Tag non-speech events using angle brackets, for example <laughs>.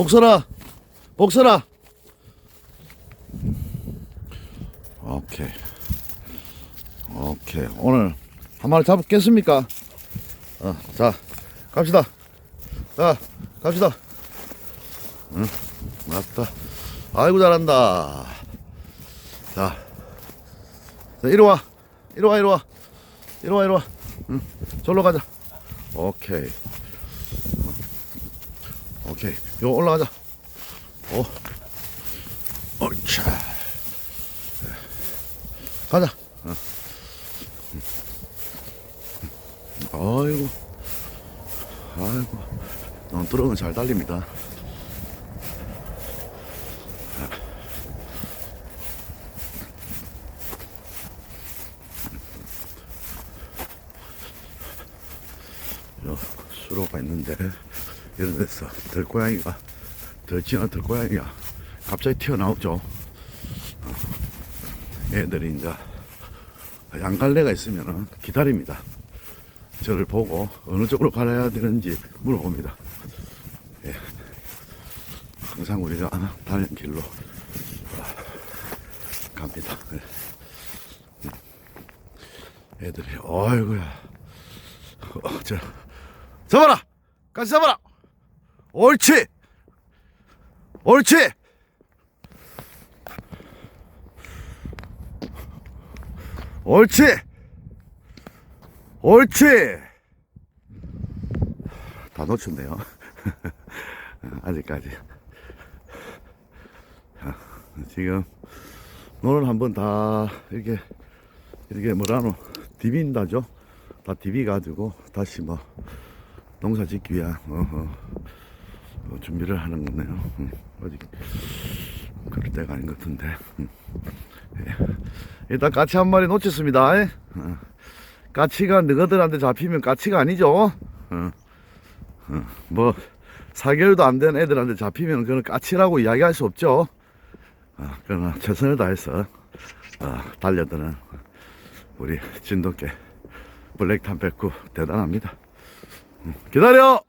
복설아 복설아. 오케이. 오케이. 오늘 한 마리 잡겠습니까? 어, 자 갑시다. 자 갑시다. 응 맞다. 아이고 잘한다. 자, 자 이리 와. 이리 와 이리 와. 이리 와 이리 와. 응 절로 가자. 오케이 오케이. 요 올라가자. 오. 옳자. 가자. 어. 아이고. 아이고. 논두렁은 잘 달립니다. 요 수로가 있는데 이런 데서 들고양이가 들지나 들고양이가 갑자기 튀어나오죠. 어, 애들이 이제 양갈래가 있으면 기다립니다. 저를 보고 어느 쪽으로 가야 되는지 물어봅니다. 예. 항상 우리가 다니는 길로 갑니다. 예. 애들이 어이구야. 어, 저 잡아라! 같이 잡아라 옳지! 옳지! 옳지! 옳지! 다 놓쳤네요. <laughs> 아직까지. 자, 지금 노를 한번 다 이렇게 이렇게 뭐라노? 디빈다죠? 다 디비가지고 다시 뭐 농사 짓기 위한 어허, 어, 준비를 하는 거네요 음, 아직 그럴 때가 아닌 것 같은데 음. 예. 일단 까치 한 마리 놓쳤습니다 예. 어. 까치가 너희들한테 잡히면 까치가 아니죠 어. 어. 뭐 4개월도 안 된 애들한테 잡히면 그건 까치라고 이야기할 수 없죠 어, 그러나 최선을 다해서 어, 달려드는 우리 진돗개 블랙 탐백구 대단합니다 음, 기다려